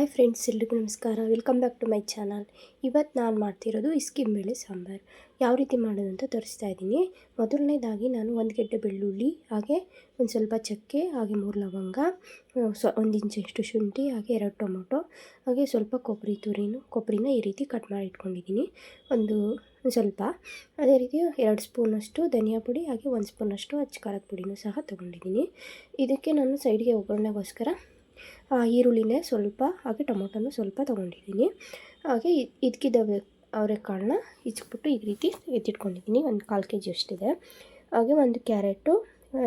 Hi friends, ಎಲ್ರಿಗೂ ನಮಸ್ಕಾರ. Welcome back to my channel. ಇವತ್ತು ನಾನು ಮಾಡ್ತಿರೋದು ಇಸ್ಕಿಂಬೇಳೆ ಸಾಂಬಾರು. ಯಾವ ರೀತಿ ಮಾಡೋದು ಅಂತ ತೋರಿಸ್ತಾ ಇದ್ದೀನಿ. ಮೊದಲನೇದಾಗಿ ನಾನು ಒಂದು ಗೆಡ್ಡೆ ಬೆಳ್ಳುಳ್ಳಿ, ಹಾಗೆ ಒಂದು ಸ್ವಲ್ಪ ಚಕ್ಕೆ, ಹಾಗೆ ಮೂರು ಲವಂಗ ಸ್ವ ಒಂದು ಇಂಚಷ್ಟು ಶುಂಠಿ, ಹಾಗೆ ಎರಡು ಟೊಮೊಟೊ, ಹಾಗೆ ಸ್ವಲ್ಪ ಕೊಬ್ಬರಿ ತುರಿನು, ಕೊಬ್ಬರಿನ ಈ ರೀತಿ ಕಟ್ ಮಾಡಿ ಇಟ್ಕೊಂಡಿದ್ದೀನಿ. ಒಂದು ಸ್ವಲ್ಪ. ಅದೇ ರೀತಿ ಎರಡು ಸ್ಪೂನಷ್ಟು ಧನಿಯಾ ಪುಡಿ, ಹಾಗೆ ಒಂದು ಸ್ಪೂನಷ್ಟು ಅಚ್ಚ ಖಾರದ ಪುಡಿನೂ ಸಹ ತೊಗೊಂಡಿದ್ದೀನಿ. ಇದಕ್ಕೆ ನಾನು ಸೈಡ್ಗೆ ಒಗ್ಗರಣೆಗೋಸ್ಕರ ಈರುಳ್ಳಿನೇ ಸ್ವಲ್ಪ, ಹಾಗೆ ಟೊಮೊಟೊನೂ ಸ್ವಲ್ಪ ತೊಗೊಂಡಿದ್ದೀನಿ. ಹಾಗೆ ಇದಕ್ಕಿದ್ದಾವೆ ಅವರೆಕಾಳನ್ನ ಇಚ್ಬಿಟ್ಟು ಈ ರೀತಿ ಎತ್ತಿಟ್ಕೊಂಡಿದ್ದೀನಿ. ಒಂದು ಕಾಲು ಕೆ ಜಿ ಅಷ್ಟಿದೆ. ಹಾಗೆ ಒಂದು ಕ್ಯಾರೆಟು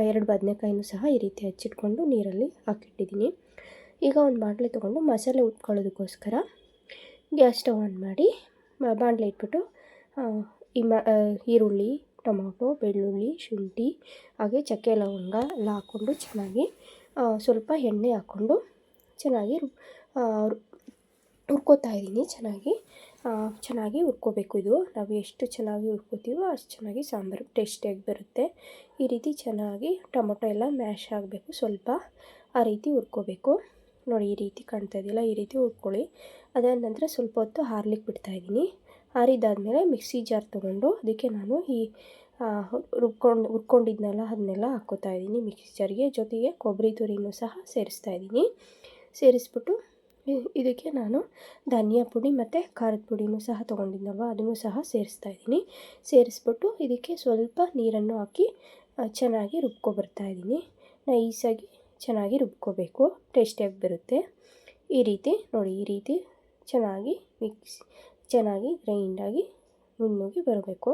ಎರಡು ಬದನೆಕಾಯಿನೂ ಸಹ ಈ ರೀತಿ ಹಚ್ಚಿಟ್ಕೊಂಡು ನೀರಲ್ಲಿ ಹಾಕಿಟ್ಟಿದ್ದೀನಿ. ಈಗ ಒಂದು ಬಾಣಲೆ ತೊಗೊಂಡು ಮಸಾಲೆ ಉಟ್ಕೊಳ್ಳೋದಕ್ಕೋಸ್ಕರ ಗ್ಯಾಸ್ ಸ್ಟವ್ ಆನ್ ಮಾಡಿ ಬಾಣಲೆ ಇಟ್ಬಿಟ್ಟು ಈ ಮ ಈರುಳ್ಳಿ, ಟೊಮೊಟೊ, ಬೆಳ್ಳುಳ್ಳಿ, ಶುಂಠಿ, ಹಾಗೆ ಚಕ್ಕೆ ಲವಂಗ ಎಲ್ಲ ಹಾಕ್ಕೊಂಡು ಚೆನ್ನಾಗಿ ಸ್ವಲ್ಪ ಎಣ್ಣೆ ಹಾಕ್ಕೊಂಡು ಚೆನ್ನಾಗಿ ಹುರ್ಕೋತಾ ಇದ್ದೀನಿ ಚೆನ್ನಾಗಿ. ಚೆನ್ನಾಗಿ ಹುರ್ಕೋಬೇಕು ಇದು. ನಾವು ಎಷ್ಟು ಚೆನ್ನಾಗಿ ಹುರ್ಕೋತೀವೋ ಅಷ್ಟು ಚೆನ್ನಾಗಿ ಸಾಂಬಾರು ಟೇಸ್ಟಿಯಾಗಿ ಬರುತ್ತೆ. ಈ ರೀತಿ ಚೆನ್ನಾಗಿ ಟೊಮೊಟೊ ಎಲ್ಲ ಮ್ಯಾಶ್ ಆಗಬೇಕು. ಸ್ವಲ್ಪ ಆ ರೀತಿ ಹುರ್ಕೋಬೇಕು. ನೋಡಿ, ಈ ರೀತಿ ಕಾಣ್ತಾ ಇದೆಯಲ್ಲ, ಈ ರೀತಿ ಹುರ್ಕೊಳ್ಳಿ. ಅದಾದ ನಂತರ ಸ್ವಲ್ಪ ಹೊತ್ತು ಹಾರ್ಲಿಕ್ಕೆ ಬಿಡ್ತಾಯಿದ್ದೀನಿ ಹಾರಿದಾದ್ಮೇಲೆ ಮಿಕ್ಸಿ ಜಾರ್ ತೊಗೊಂಡು ಅದಕ್ಕೆ ನಾನು ಈ ರುಬ್ಕೊಂಡು ಹುರ್ಕೊಂಡಿದ್ನಲ್ಲ ಅದನ್ನೆಲ್ಲ ಹಾಕ್ಕೋತಾ ಇದ್ದೀನಿ ಮಿಕ್ಸ್ಚರ್ಗೆ. ಜೊತೆಗೆ ಕೊಬ್ಬರಿ ತುರಿನೂ ಸಹ ಸೇರಿಸ್ತಾ ಇದ್ದೀನಿ. ಸೇರಿಸ್ಬಿಟ್ಟು ಇದಕ್ಕೆ ನಾನು ಧನಿಯಾ ಪುಡಿ ಮತ್ತು ಖಾರದ ಪುಡಿನೂ ಸಹ ತೊಗೊಂಡಿದ್ನಲ್ವ, ಅದನ್ನು ಸಹ ಸೇರಿಸ್ತಾ ಇದ್ದೀನಿ. ಸೇರಿಸ್ಬಿಟ್ಟು ಇದಕ್ಕೆ ಸ್ವಲ್ಪ ನೀರನ್ನು ಹಾಕಿ ಚೆನ್ನಾಗಿ ರುಬ್ಕೊಬರ್ತಾ ಇದ್ದೀನಿ. ನೈಸಾಗಿ ಚೆನ್ನಾಗಿ ರುಬ್ಕೋಬೇಕು, ಟೇಸ್ಟಿಯಾಗಿ ಬರುತ್ತೆ. ಈ ರೀತಿ ನೋಡಿ, ಈ ರೀತಿ ಚೆನ್ನಾಗಿ ಮಿಕ್ಸ್, ಚೆನ್ನಾಗಿ ಗ್ರೈಂಡಾಗಿ ನುಣ್ಣಗೆ ಬರಬೇಕು.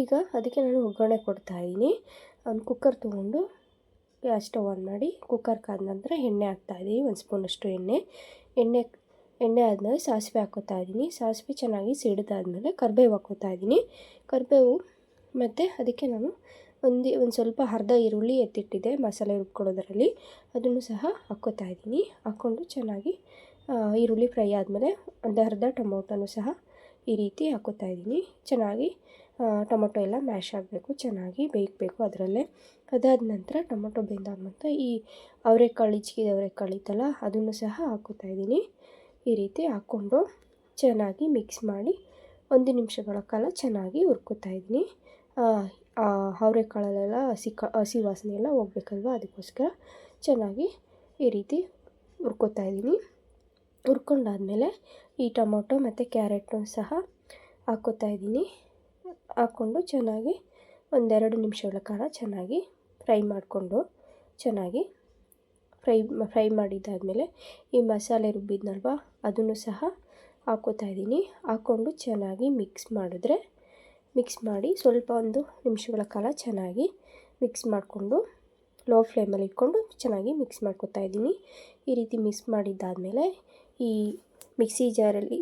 ಈಗ ಅದಕ್ಕೆ ನಾನು ಒಗ್ಗರಣೆ ಕೊಡ್ತಾಯಿದ್ದೀನಿ ಒಂದು ಕುಕ್ಕರ್ ತೊಗೊಂಡು ಗ್ಯಾಸ್ ಸ್ಟವ್ ಆನ್ ಮಾಡಿ ಕುಕ್ಕರ್ ಕಾದ ನಂತರ ಎಣ್ಣೆ ಹಾಕ್ತಾಯಿದ್ದೀನಿ ಒಂದು ಸ್ಪೂನಷ್ಟು ಎಣ್ಣೆ. ಎಣ್ಣೆ ಎಣ್ಣೆ ಆದಮೇಲೆ ಸಾಸಿವೆ ಹಾಕೋತಾ ಇದ್ದೀನಿ ಸಾಸಿವೆ ಚೆನ್ನಾಗಿ ಸಿಡಿದಾದ್ಮೇಲೆ ಕರಿಬೇವು ಹಾಕೋತಾ ಇದ್ದೀನಿ ಕರಿಬೇವು ಮತ್ತು ಅದಕ್ಕೆ ನಾನು ಒಂದು ಒಂದು ಸ್ವಲ್ಪ ಅರ್ಧ ಈರುಳ್ಳಿ ಎತ್ತಿಟ್ಟಿದ್ದೆ ಮಸಾಲೆ ರುಬ್ಕೊಳ್ಳೋದರಲ್ಲಿ. ಅದನ್ನು ಸಹ ಹಾಕ್ಕೋತಾ ಇದ್ದೀನಿ ಹಾಕ್ಕೊಂಡು ಚೆನ್ನಾಗಿ ಈರುಳ್ಳಿ ಫ್ರೈ ಆದಮೇಲೆ ಒಂದು ಅರ್ಧ ಟೊಮೊಟೊನೂ ಸಹ ಈ ರೀತಿ ಹಾಕೋತಾ ಇದ್ದೀನಿ. ಚೆನ್ನಾಗಿ ಟೊಮೊಟೊ ಎಲ್ಲ ಮ್ಯಾಶ್ ಆಗಬೇಕು, ಚೆನ್ನಾಗಿ ಬೇಯಬೇಕು ಅದರಲ್ಲೇ. ಅದಾದ ನಂತರ ಟೊಮೊಟೊ ಬೆಂದಾದ ನಂತರ ಈ ಅವರೆಕಾಳು ಹಿಚ್ಕಿದ ಅವರೆಕಾಳು ಇತ್ತಲ್ಲ, ಅದನ್ನು ಸಹ ಹಾಕೋತಾ ಇದ್ದೀನಿ. ಈ ರೀತಿ ಹಾಕ್ಕೊಂಡು ಚೆನ್ನಾಗಿ ಮಿಕ್ಸ್ ಮಾಡಿ ಒಂದು ನಿಮಿಷಗಳ ಕಾಲ ಚೆನ್ನಾಗಿ ಹುರ್ಕೋತಾ ಇದ್ದೀನಿ. ಅವರೆಕಾಳಲ್ಲೆಲ್ಲ ಹಸಿ ಕ ಹಸಿ ವಾಸನೆ ಎಲ್ಲ ಹೋಗ್ಬೇಕಲ್ವ ಅದಕ್ಕೋಸ್ಕರ. ಚೆನ್ನಾಗಿ ಈ ರೀತಿ ಹುರ್ಕೋತಾ ಇದ್ದೀನಿ. ಹುರ್ಕೊಂಡಾದ್ಮೇಲೆ ಈ ಟೊಮೊಟೊ ಮತ್ತು ಕ್ಯಾರೆಟ್ನು ಸಹ ಹಾಕ್ಕೋತಾ ಇದ್ದೀನಿ. ಹಾಕ್ಕೊಂಡು ಚೆನ್ನಾಗಿ ಒಂದೆರಡು ನಿಮಿಷಗಳ ಕಾಲ ಚೆನ್ನಾಗಿ ಫ್ರೈ ಮಾಡಿಕೊಂಡು ಚೆನ್ನಾಗಿ ಫ್ರೈ ಫ್ರೈ ಮಾಡಿದ್ದಾದಮೇಲೆ ಈ ಮಸಾಲೆ ರುಬ್ಬಿದ್ನಲ್ವ ಅದನ್ನು ಸಹ ಹಾಕ್ಕೋತಾ ಇದ್ದೀನಿ. ಹಾಕ್ಕೊಂಡು ಚೆನ್ನಾಗಿ ಮಿಕ್ಸ್ ಮಾಡಿದ್ರೆ ಮಿಕ್ಸ್ ಮಾಡಿ ಸ್ವಲ್ಪ ಒಂದು ನಿಮಿಷಗಳ ಕಾಲ ಚೆನ್ನಾಗಿ ಮಿಕ್ಸ್ ಮಾಡಿಕೊಂಡು ಲೋ ಫ್ಲೇಮಲ್ಲಿ ಇಟ್ಕೊಂಡು ಚೆನ್ನಾಗಿ ಮಿಕ್ಸ್ ಮಾಡ್ಕೊತಾ ಇದ್ದೀನಿ. ಈ ರೀತಿ ಮಿಕ್ಸ್ ಮಾಡಿದ್ದಾದಮೇಲೆ ಈ ಮಿಕ್ಸಿ ಜಾರಲ್ಲಿ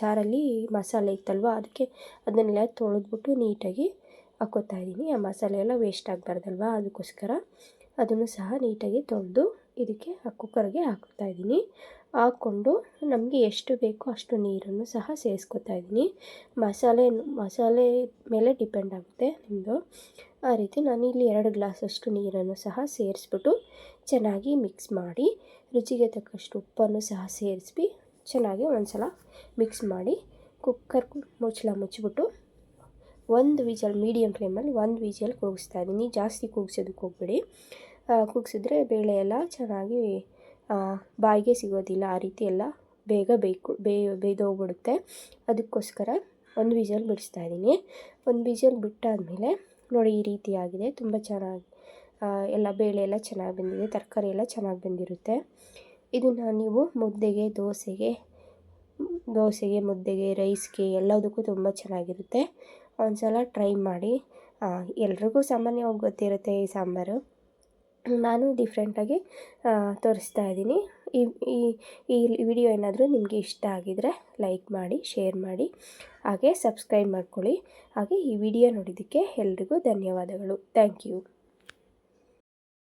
ಜಾರಲ್ಲಿ ಮಸಾಲೆ ಇತ್ತಲ್ವ, ಅದಕ್ಕೆ ಅದನ್ನೆಲ್ಲ ತೊಳೆದ್ಬಿಟ್ಟು ನೀಟಾಗಿ ಹಾಕೋತಾ ಇದ್ದೀನಿ. ಆ ಮಸಾಲೆ ಎಲ್ಲ ವೇಸ್ಟ್ ಆಗಬಾರ್ದಲ್ವ, ಅದಕ್ಕೋಸ್ಕರ. ಅದನ್ನು ಸಹ ನೀಟಾಗಿ ತೊಳೆದು ಇದಕ್ಕೆ ಆ ಕುಕ್ಕರ್ಗೆ ಹಾಕ್ತಾ ಇದ್ದೀನಿ. ಹಾಕ್ಕೊಂಡು ನಮಗೆ ಎಷ್ಟು ಬೇಕೋ ಅಷ್ಟು ನೀರನ್ನು ಸಹ ಸೇರಿಸ್ಕೊತಾ ಇದ್ದೀನಿ. ಮಸಾಲೆ ಮಸಾಲೆ ಮೇಲೆ ಡಿಪೆಂಡ್ ಆಗುತ್ತೆ ನಿಮ್ಮದು ಆ ರೀತಿ ನಾನು ಇಲ್ಲಿ ಎರಡು ಗ್ಲಾಸಷ್ಟು ನೀರನ್ನು ಸಹ ಸೇರಿಸ್ಬಿಟ್ಟು ಚೆನ್ನಾಗಿ ಮಿಕ್ಸ್ ಮಾಡಿ, ರುಚಿಗೆ ತಕ್ಕಷ್ಟು ಉಪ್ಪನ್ನು ಸಹ ಸೇರಿಸಿ ಚೆನ್ನಾಗಿ ಒಂದ್ಸಲ ಮಿಕ್ಸ್ ಮಾಡಿ ಕುಕ್ಕರ್ ಮುಚ್ಚಳ ಮುಚ್ಚಿಬಿಟ್ಟು ಒಂದು ವಿಜಲ್ ಮೀಡಿಯಮ್ ಫ್ಲೇಮಲ್ಲಿ ಒಂದು ವಿಜಲ್ ಕೂಗಿಸ್ತಾ ಇದ್ದೀನಿ. ಜಾಸ್ತಿ ಕೂಗ್ಸೋದಕ್ಕೆ ಹೋಗ್ಬೇಡಿ. ಕೂಗಿಸಿದ್ರೆ ಬೇಳೆ ಎಲ್ಲ ಚೆನ್ನಾಗಿ ಬಾಯಿಗೆ ಸಿಗೋದಿಲ್ಲ. ಆ ರೀತಿ ಎಲ್ಲ ಬೇಗ ಬೇಕು ಬೇಯ್ ಬೇಯ್ದೋಗ್ಬಿಡುತ್ತೆ ಅದಕ್ಕೋಸ್ಕರ ಒಂದು ವಿಜಲ್ ಬಿಡಿಸ್ತಾ ಇದ್ದೀನಿ. ಒಂದು ವಿಜಲ್ ಬಿಟ್ಟಾದಮೇಲೆ ನೋಡಿ ಈ ರೀತಿ ಆಗಿದೆ. ತುಂಬ ಚೆನ್ನಾಗಿ ಎಲ್ಲ ಬೇಳೆ ಎಲ್ಲ ಚೆನ್ನಾಗಿ ಬಂದಿದೆ. ತರಕಾರಿ ಎಲ್ಲ ಚೆನ್ನಾಗಿ ಬಂದಿರುತ್ತೆ. ಇದನ್ನು ನೀವು ಮುದ್ದೆಗೆ, ದೋಸೆಗೆ ದೋಸೆಗೆ, ಮುದ್ದೆಗೆ, ರೈಸ್ಗೆ ಎಲ್ಲದಕ್ಕೂ ತುಂಬ ಚೆನ್ನಾಗಿರುತ್ತೆ. ಒಂದು ಸಲ ಟ್ರೈ ಮಾಡಿ. ಎಲ್ರಿಗೂ ಸಾಮಾನ್ಯವಾಗಿ ಗೊತ್ತಿರುತ್ತೆ ಈ ಸಾಂಬಾರು. ನಾನು ಡಿಫ್ರೆಂಟಾಗಿ ತೋರಿಸ್ತಾ ಇದ್ದೀನಿ. ಈ ಈ ಈ ವಿಡಿಯೋ ಏನಾದರೂ ನಿಮಗೆ ಇಷ್ಟ ಆಗಿದರೆ ಲೈಕ್ ಮಾಡಿ ಶೇರ್ ಮಾಡಿ, ಹಾಗೆ ಸಬ್ಸ್ಕ್ರೈಬ್ ಮಾಡ್ಕೊಳ್ಳಿ. ಹಾಗೆ ಈ ವಿಡಿಯೋ ನೋಡಿದ್ದಕ್ಕೆ ಎಲ್ರಿಗೂ ಧನ್ಯವಾದಗಳು. Thank you